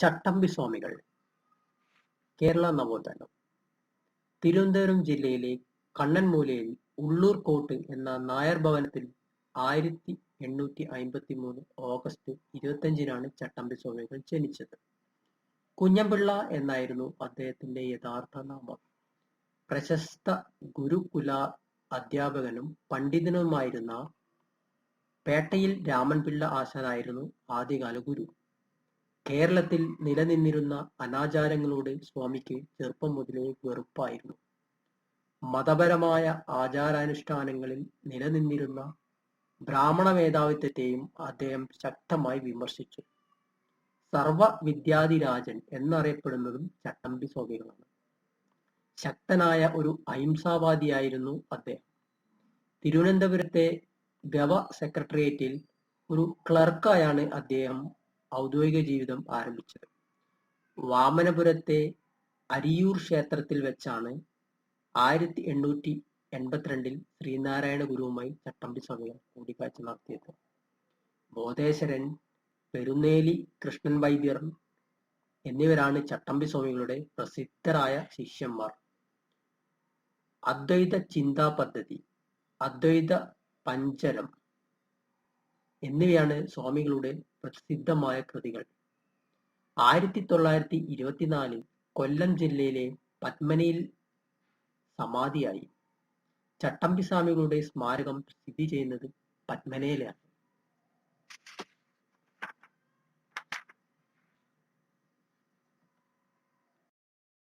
ചട്ടമ്പി സ്വാമികൾ കേരള നവോത്ഥാനം. തിരുവനന്തപുരം ജില്ലയിലെ കണ്ണൻമൂലയിൽ ഉള്ളൂർ കോട്ട് എന്ന നായർ ഭവനത്തിൽ ആയിരത്തി എണ്ണൂറ്റി അയിമ്പത്തി മൂന്ന് ഓഗസ്റ്റ് ഇരുപത്തഞ്ചിനാണ് ചട്ടമ്പി സ്വാമികൾ ജനിച്ചത്. കുഞ്ഞമ്പിള്ള എന്നായിരുന്നു അദ്ദേഹത്തിന്റെ യഥാർത്ഥ നാമം. പ്രശസ്ത ഗുരുകുല അധ്യാപകനും പണ്ഡിതനുമായിരുന്ന പേട്ടയിൽ രാമൻപിള്ള ആശാനായിരുന്നു ആദ്യകാല ഗുരു. കേരളത്തിൽ നിലനിന്നിരുന്ന അനാചാരങ്ങളോട് സ്വാമിക്ക് ചെറുപ്പം മുതലേ വെറുപ്പായിരുന്നു. മതപരമായ ആചാരാനുഷ്ഠാനങ്ങളിൽ നിലനിന്നിരുന്ന ബ്രാഹ്മണ മേധാവിത്വത്തെയും അദ്ദേഹം ശക്തമായി വിമർശിച്ചു. സർവ വിദ്യാധിരാജൻ എന്നറിയപ്പെടുന്നതും ചട്ടമ്പി സ്വാമികളാണ്. ശക്തനായ ഒരു അഹിംസാവാദിയായിരുന്നു അദ്ദേഹം. തിരുവനന്തപുരത്തെ ഗവ സെക്രട്ടേറിയറ്റിൽ ഒരു ക്ലർക്കായാണ് അദ്ദേഹം ഔദ്യോഗിക ജീവിതം ആരംഭിച്ചത്. വാമനപുരത്തെ അരിയൂർ ക്ഷേത്രത്തിൽ വെച്ചാണ് ആയിരത്തി എണ്ണൂറ്റി എൺപത്തിരണ്ടിൽ ശ്രീനാരായണ ഗുരുവുമായി ചട്ടമ്പി സ്വാമികൾ കൂടിക്കാഴ്ച നടത്തിയത്. ബോധേശ്വരൻ പെരുന്നേലി കൃഷ്ണൻ വൈദ്യർ എന്നിവരാണ് ചട്ടമ്പി സ്വാമികളുടെ പ്രസിദ്ധരായ ശിഷ്യന്മാർ. അദ്വൈത ചിന്താ പദ്ധതി അദ്വൈത പഞ്ചരം എന്നിവയാണ് സ്വാമികളുടെ പ്രസിദ്ധമായ കൃതികൾ. ആയിരത്തി തൊള്ളായിരത്തി ഇരുപത്തിനാലിൽ കൊല്ലം ജില്ലയിലെ പത്മനയിൽ സമാധിയായി. ചട്ടമ്പി സ്വാമികളുടെ സ്മാരകം സ്ഥിതി ചെയ്യുന്നത് പത്മനയിലാണ്.